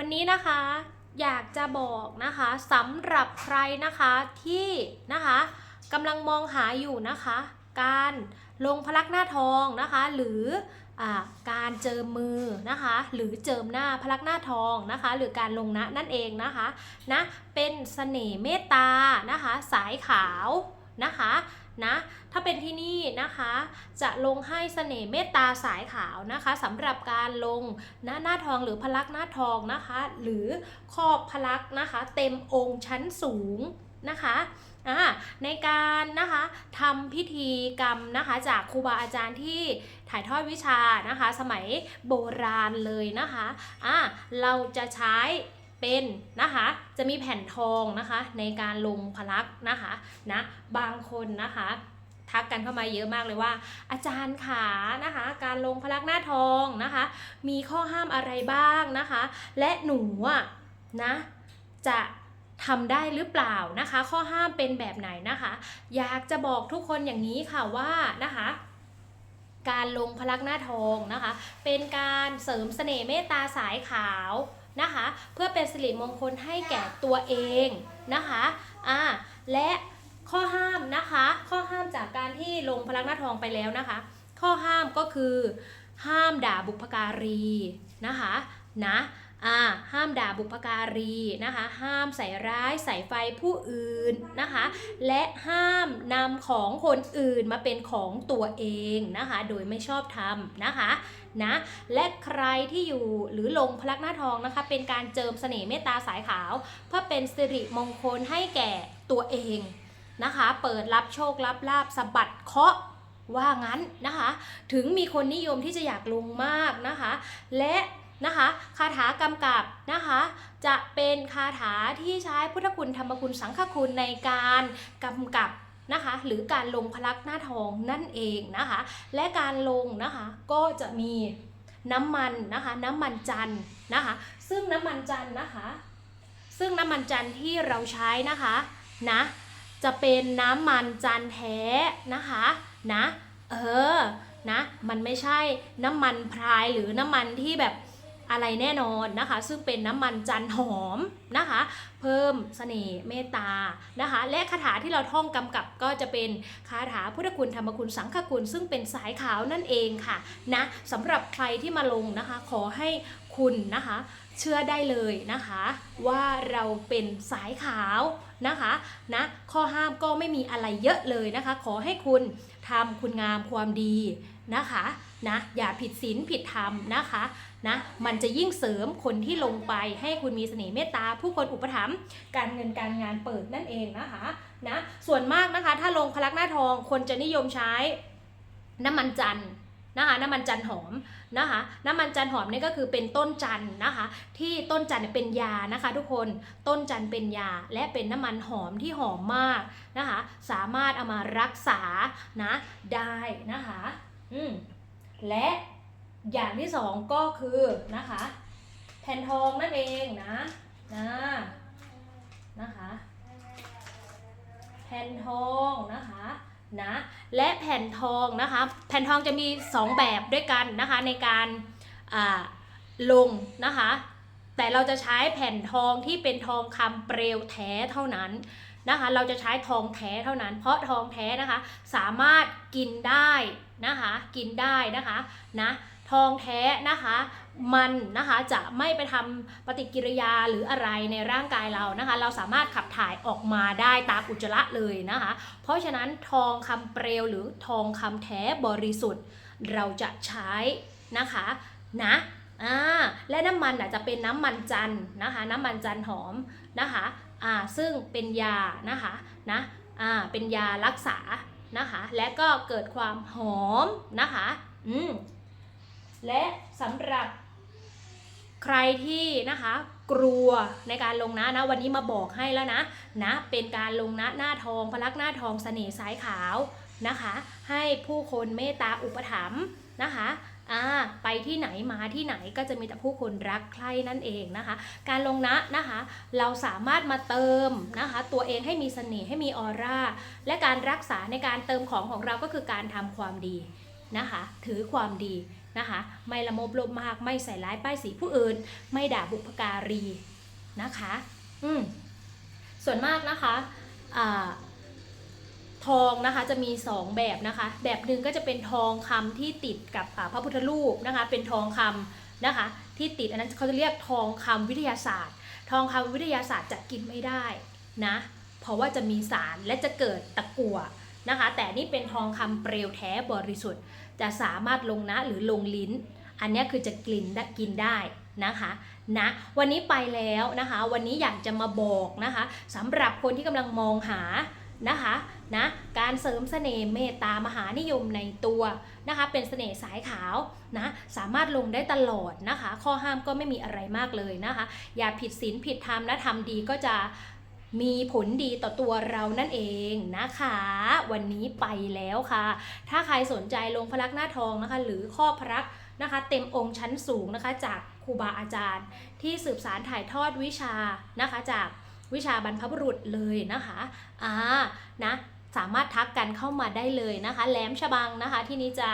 วันนี้นะคะอยากจะบอกนะคะสำหรับใครนะคะที่นะคะกำลังมองหาอยู่นะคะ การลงพลักหน้าทองนะคะ หรืออการเจิมมือนะคะ หรือเจิมหน้าพลักหน้าทองนะคะ หรือการลงนะนั่นเองนะคะนะเป็นเสน่ห์เมตตานะคะ สายขาวนะคะ นะ ถ้าเป็นที่นี่นะคะจะลงให้เสน่ห์เมตตาสายขาวนะคะสำหรับการลงหน้าหน้าทองหรือพลักหน้าทองนะคะ หรือครอบพลักนะคะ เต็มองค์ชั้นสูงนะคะในการนะคะทำพิธีกรรมนะคะจากครูบาอาจารย์ที่ถ่ายทอดวิชานะคะ สมัยโบราณเลยนะคะอ่าเราจะใช้ เป็นนะคะจะมีแผ่นทองนะคะในการลงพลักนะคะนะบางคนนะคะทักกันเข้ามาเยอะมากเลยว่า อาจารย์ขานะคะ การลงพลักหน้าทองนะคะ มีข้อห้ามอะไรบ้างนะคะ และหนูอะนะจะทำได้หรือเปล่านะคะ ข้อห้ามเป็นแบบไหนนะคะ อยากจะบอกทุกคนอย่างนี้ค่ะว่านะคะ การลงพลักหน้าทองนะคะ เป็นการเสริมเสน่ห์เมตตาสายขาวนะคะ เพื่อเป็นสิริมงคลให้แก่ตัวเองนะคะอ่าและข้อห้ามนะคะ ข้อห้ามจากการที่ลงพลักหน้าทองไปแล้วนะคะ ข้อห้ามก็คือ ห้ามด่าบุพการีนะคะนะ อ่าห้ามด่าบุพการีนะคะ ห้ามใส่ร้ายใส่ไฟผู้อื่นนะคะ และห้ามนำของคนอื่นมาเป็นของตัวเองนะคะ โดยไม่ชอบทำนะคะนะและใครที่อยู่หรือลงพลักหน้าทองนะคะ เป็นการเจิมเสน่ห์เมตตาสายขาว เพื่อเป็นสิริมงคลให้แก่ตัวเองนะคะ เปิดรับโชครับลาบสะบัดเคาะว่างั้นนะคะ ถึงมีคนนิยมที่จะอยากลงมากนะคะ และ นะคะคาถากำกับนะคะจะเป็นคาถาที่ใช้พุทธคุณธรรมคุณสังฆคุณในการกำกับนะคะหรือการลงพลักหน้าทองนั่นเองนะคะและการลงนะคะก็จะมีน้ำมันนะคะน้ำมันจันนะคะซึ่งน้ำมันจันนะคะซึ่งน้ำมันจันที่เราใช้นะคะนะจะเป็นน้ำมันจันแท้นะคะนะเออนะมันไม่ใช่น้ำมันพรายหรือน้ำมันที่แบบ อะไรแน่นอนนะคะ ซึ่งเป็นน้ำมันจันหอมนะคะ เพิ่มเสน่ห์เมตตานะคะ และคาถาที่เราท่องกำกับก็จะเป็นคาถาพุทธคุณธรรมคุณสังฆคุณ ซึ่งเป็นสายขาวนั่นเองค่ะนะสำหรับใครที่มาลงนะคะ ขอให้คุณนะคะ เชื่อได้เลยนะคะ ว่าเราเป็นสายขาวนะคะนะข้อห้ามก็ไม่มีอะไรเยอะเลยนะคะ ขอให้คุณทำคุณงามความดีนะคะ นะอย่าผิดศีลผิดธรรมนะคะนะมันจะยิ่งเสริมคนที่ลงไปให้คุณมีเสน่ห์เมตตา ผู้คนอุปถัมภ์การเงินการงานเปิดนั่นเองนะคะนะส่วนมากนะคะถ้าลงพลักหน้าทองคนจะนิยมใช้น้ำมันจันทร์นะคะน้ำมันจันหอมนะคะน้ำมันจันหอมนี่ก็คือเป็นต้นจันนะคะ ที่ต้นจันเป็นยานะคะ ทุกคนต้นจันเป็นยา และเป็นน้ำมันหอมที่หอมมากนะคะ สามารถเอามารักษานะได้นะคะ อืม และอย่างที่สองก็คือนะคะแผ่นทองนั่นเองนะนะนะคะแผ่นทองนะคะนะและแผ่นทองนะคะแผ่นทองจะมี 2 แบบด้วยกันนะคะในการลงนะคะ แต่เราจะใช้แผ่นทองที่เป็นทองคำเปลวแท้เท่านั้นนะคะ เราจะใช้ทองแท้เท่านั้น เพราะทองแท้นะคะสามารถกินได้นะคะ กินได้นะคะนะทองแท้นะคะมันนะคะจะไม่ไปทำปฏิกิริยาหรืออะไรในร่างกายเรานะคะ เราสามารถขับถ่ายออกมาได้ตามอุจจาระเลยนะคะ เพราะฉะนั้นทองคำเปลวหรือทองคำแท้บริสุทธิ์ เราจะใช้นะคะนะ อ่าและน้ำมันอะจะเป็นน้ำมันจันนะคะ น้ำมันจันหอมนะคะอ่าซึ่งเป็นยานะคะนะอ่าเป็นยารักษานะคะ และก็เกิดความหอมนะคะอืมและสำหรับใครที่นะคะกลัวในการลงนะนะวันนี้มาบอกให้แล้วนะนะเป็นการลงนะหน้าทองพลักหน้าทองเสน่ห์สายขาวนะคะ ให้ผู้คนเมตตาอุปถัมภ์นะคะ อ่าไปที่ไหนมาที่ไหนก็จะมีแต่ผู้คนรักใคร่นั่นเองนะคะ การลงนะนะคะ เราสามารถมาเติมนะคะ ตัวเองให้มีเสน่ห์ให้มีออร่าและการรักษาในการเติมของของเราก็คือการทำความดีนะคะ ถือความดีนะคะ ไม่ละโมบลภมากไม่ใส่ร้ายป้ายสีผู้อื่น ไม่ด่าบุพการีนะคะ อืมส่วนมากนะคะอ่า ทองนะคะจะมี 2 แบบนะคะ แบบหนึ่งก็จะเป็นทองคำที่ติดกับอ่าพระพุทธรูปนะคะ เป็นทองคำนะคะ ที่ติดอันนั้นเขาจะเรียกทองคำวิทยาศาสตร์ ทองคำวิทยาศาสตร์จะกินไม่ได้นะ เพราะว่าจะมีสารและจะเกิดตะกั่วนะคะ แต่นี่เป็นทองคำเปลวแท้บริสุทธิ์ จะสามารถลงนะหรือลงลิ้น อันนี้คือจะกลิ่นกินได้นะคะนะวันนี้ไปแล้วนะคะ วันนี้อยากจะมาบอกนะคะสำหรับคนที่กำลังมองหา นะคะนะการเสริมเสน่ห์เมตตามหานิยมในตัวนะคะเป็นเสน่ห์สายขาวนะสามารถลงได้ตลอดนะคะ ข้อห้ามก็ไม่มีอะไรมากเลยนะคะ อย่าผิดศีลผิดธรรมและทำดีก็จะมีผลดีต่อตัวเรานั่นเองนะคะ วันนี้ไปแล้วค่ะ ถ้าใครสนใจลงพลักหน้าทองนะคะ หรือข้อพระนะคะ เต็มองค์ชั้นสูงนะคะ จากครูบาอาจารย์ ที่สืบสารถ่ายทอดวิชานะคะจาก วิชาบรรพบุรุษเลยนะคะอ่านะสามารถทักกันเข้ามาได้เลยนะคะแหลมฉบังนะคะที่นี้จะ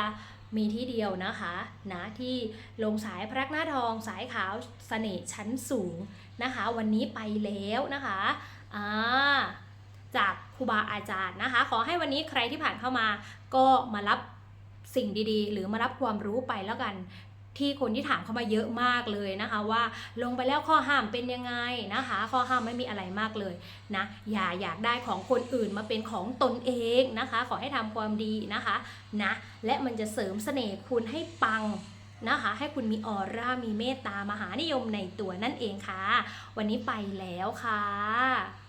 มีที่เดียวนะคะนะที่ลงสายพระหน้าทองสายขาวเสน่ห์ชั้นสูงนะคะ วันนี้ไปแล้วนะคะอ่าจากครูบาอาจารย์นะคะ ขอให้วันนี้ใครที่ผ่านเข้ามาก็มารับสิ่งดีๆ หรือมารับความรู้ไปแล้วกัน ที่คนที่ถามเข้ามาเยอะมากเลยนะคะ ว่าลงไปแล้วข้อห้ามเป็นยังไงนะคะ ข้อห้ามไม่มีอะไรมากเลยนะอย่าอยากได้ของคนอื่นมาเป็นของตนเองนะคะ ขอให้ทำความดีนะคะนะและมันจะเสริมเสน่ห์คุณให้ปังนะคะ ให้คุณมีออร่ามีเมตตามหานิยมในตัวนั่นเองค่ะ วันนี้ไปแล้วค่ะ